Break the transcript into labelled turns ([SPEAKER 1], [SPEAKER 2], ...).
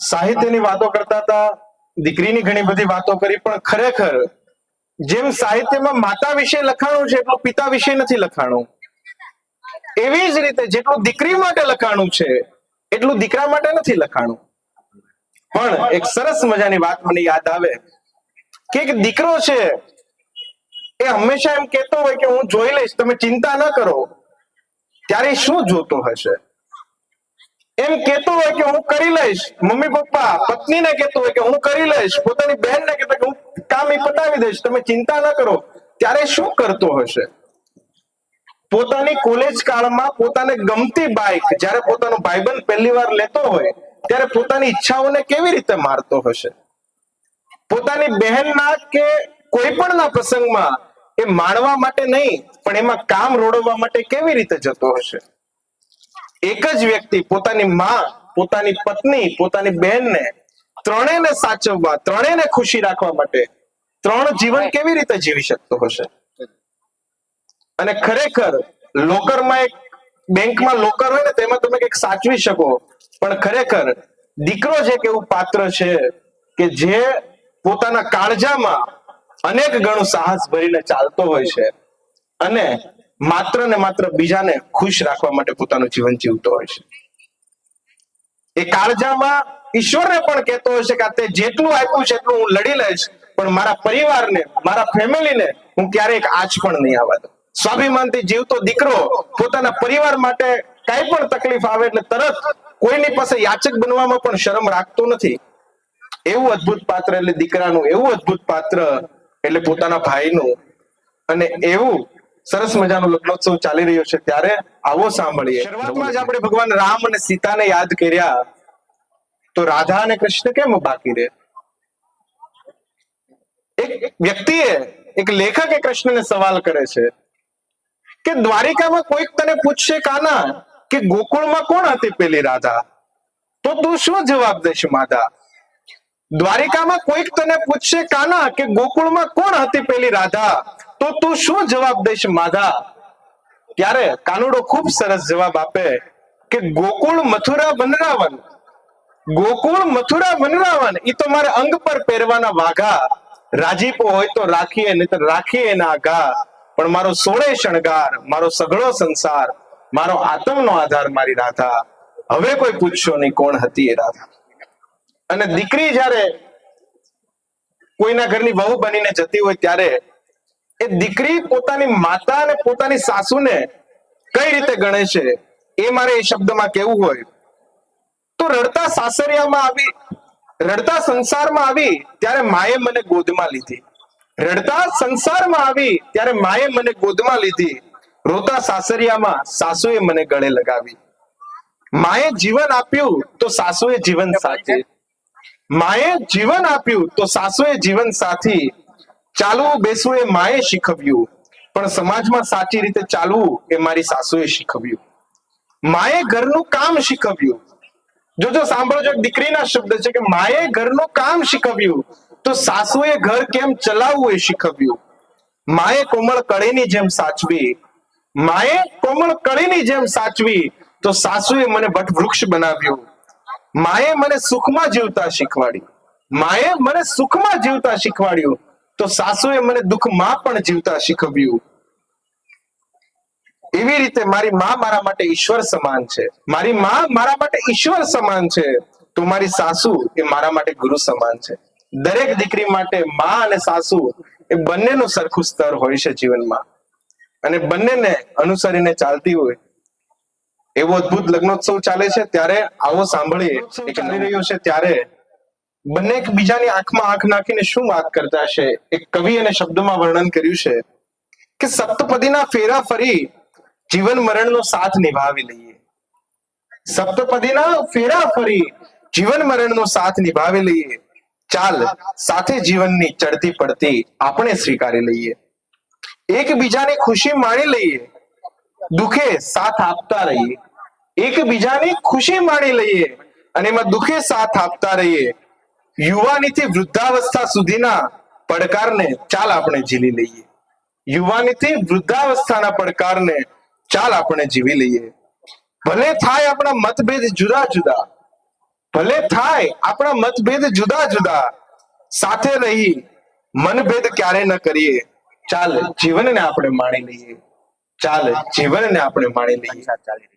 [SPEAKER 1] સાહિત્યની વાતો કરતા હતા, દીકરીની ઘણી બધી વાતો કરી, પણ ખરેખર જેમ સાહિત્યમાં માતા વિશે લખાણું છે એટલું પિતા વિશે નથી લખાણું. એવી જ રીતે જેટલું દીકરી માટે લખાણું છે, એટલું દીકરા માટે નથી લખાણું. પણ એક સરસ મજાની વાત મને યાદ આવે કે એક દીકરો છે, એ હંમેશા એમ કહેતો હોય કે હું જોઈ લઈશ, તમે ચિંતા ન કરો. ત્યારે શું જોતો હશે? એમ કેતું હોય કે હું કરી લઈશ, મમ્મી પપ્પા, પત્નીને કેતું હોય કે હું કરી લઈશ, પોતાની બહેનને હોય કે હું કામ એ પતાવી દઈશ, તમે ચિંતા ન કરો. ત્યારે શું કરતો હશે? પોતાની કોલેજ કાળમાં પોતાને ગમતી બાઇક જ્યારે પોતાનો ભાઈબંધ પહેલી વાર લેતો હોય, ત્યારે પોતાની ઈચ્છાઓને કેવી રીતે મારતો હશે? પોતાની બહેનના કે કોઈ પણના પ્રસંગમાં એ માણવા માટે નહીં, પણ એમાં કામ રોડવા માટે કેવી રીતે જતો હશે? એક જ વ્યક્તિ પોતાની માં પોતાની પત્ની પોતાની બહેનને ત્રણેયને સાચવવા ત્રણેયને ખુશી રાખવા માટે ત્રણ જીવન કેવી રીતે જીવી શકતો હશે? અને ખરેખર લોકરમાં એક બેંકમાં લોકર હોય ને તેમાં તમે કંઈક સાચવી શકો પણ ખરેખર દીકરો છે એક એવું પાત્ર છે કે જે પોતાના કાળજામાં અનેક ગણું સાહસ ભરીને ચાલતો હોય છે. અને માત્ર ને માત્ર બીજાને ખુશ રાખવા માટે પોતાનું જીવન જીવતો હોય છે. એ કાળજામાં ઈશ્વરને પણ કહેતો છે કે તે જેટલું આપ્યું છે એટલું હું લડી લઈશ, પણ મારા પરિવારને, મારા ફેમિલીને હું ક્યારેક આજ પણ નહીં આવવા દઉં. સ્વાભિમાનથી જીવતો દીકરો પોતાના પરિવાર માટે કાંઈ પણ તકલીફ આવે એટલે તરત કોઈની પાસે યાચક બનવામાં પણ શરમ રાખતો નથી. એવું અદ્ભુત પાત્ર એટલે દીકરાનું એવું અદ્ભુત પાત્ર એટલે પોતાના ભાઈનું. અને એવું સરસ મજાનો લગ્નોત્સવ ચાલી રહ્યો છે. ત્યારે આવો સાંભળીએ. શરૂઆતમાં જ આપણે ભગવાન રામ અને સીતાને યાદ કર્યા. તો રાધા અને કૃષ્ણ કેમ બાકી રહે? એક વ્યક્તિએ એક લેખકે કૃષ્ણને સવાલ કરે છે કે દ્વારિકામાં કોઈક તને પૂછશે કાના કે ગોકુળમાં કોણ હતી પેલી રાધા? તો તું શું જવાબ દઈશ માધા દ્વારિકામાં કોઈક તને પૂછશે કાના કે ગોકુળમાં કોણ હતી પેલી રાધા? તો તું શું જવાબ દઈશ માધા? ત્યારે કાનુડો ખૂબ સરસ જવાબ આપે કે ગોકુળ મથુરા વનરાવન. ગોકુળ મથુરા વનરાવન એ તો મારે અંગ પર પહેરવાના વાઘા. રાજીપો હોય તો રાખીએ, નહીતર રાખીએ ના આઘા પણ મારો સોળે શણગાર, મારો સઘળો સંસાર, મારો આત્મનો આધાર મારી રાધા. હવે કોઈ પૂછશો નહીં કોણ હતી એ રાધા. અને દીકરી જ્યારે કોઈના ઘરની વહુ બનીને જતી હોય ત્યારે એ દીકરી પોતાની માતા અને પોતાની સાસુને કઈ રીતે ગણે છે? એ મારે એ શબ્દમાં કેવું હોય. તો રડતા સાસરિયામાં આવી, રડતા સંસારમાં આવી, ત્યારે માએ મને ગોદમાં લીધી. રડતા સંસારમાં આવી, ત્યારે માએ મને ગોદમાં લીધી. રોતા સાસરિયામાં સાસુએ મને ગળે લગાવી. માએ જીવન આપ્યું તો સાસુએ જીવન સાથી માએ જીવન આપ્યું તો સાસુએ જીવન સાથી. ચાલવું બેસવું એ માએ શીખવ્યું. પણ સમાજમાં સાચી રીતે ચાલવું એ મારી સાસુએ શીખવ્યું. માએ ઘરનું કામ શીખવ્યું. જોજો સાંભળજો દીકરીના શબ્દ છે કે માએ ઘરનું કામ શીખવ્યું. તો સાસુએ ઘર કેમ ચલાવવું એ શીખવ્યું. માએ કોમળ કળીની જેમ સાચવી. માએ કોમળ કળીની જેમ સાચવી. તો સાસુએ મને વટવૃક્ષ બનાવ્યું. માએ મને સુખમાં જીવતા શીખવાડ્યું માએ મને સુખમાં જીવતા શીખવાડ્યું. તો સાસુએ મને દુઃખમાં પણ જીવતા શીખવ્યું. એવી રીતે મારી માં મારા માટે ઈશ્વર સમાન છે. મારી માં મારા માટે ઈશ્વર સમાન છે. તો મારી સાસુ એ મારા માટે ગુરુ સમાન છે. દરેક દીકરી માટે માં અને સાસુ એ બંનેનું સરખું સ્તર હોય છે જીવનમાં. અને બંનેને અનુસરીને ચાલતી હોય. એવો અદ્ભુત લગ્નોત્સવ ચાલે છે. ત્યારે આવો સાંભળીએ ચાલી રહ્યો છે ત્યારે બંને એકબીજાની આંખમાં આંખ નાખીને શું વાત કરતા છે એક કવિ અને શબ્દોમાં વર્ણન કર્યું છે કે સપ્તપદીના ફેરા ફરી જીવન મરણનો સાથ નિભાવી લઈએ. સપ્તપદીના ફેરા ફરી જીવન મરણનો સાથ નિભાવી લઈએ. ચાલ, સાથે જીવનની ચડતી પડતી આપણે સ્વીકારી લઈએ. એકબીજાની ખુશી માણી લઈએ. દુખે સાથ આપતા રહીએ. એકબીજાની ખુશી માણી લઈએ અને એમાં દુખે સાથ આપતા રહીએ. યુવાનીથી વૃદ્ધાવસ્થા સુધીના પડકારને ચાલ આપણે ઝીલી લઈએ. યુવાનીથી વૃદ્ધાવસ્થાના પડકારને ચાલ આપણે જીવી લઈએ. ભલે થાય આપણા મતભેદ જુદા જુદા, ભલે થાય આપણા મતભેદ જુદા જુદા, સાથે રહી મનભેદ ક્યારે ન કરીએ. ચાલ જીવનને આપણે માણી લઈએ. ચાલ જીવનને આપણે માણી લઈએ.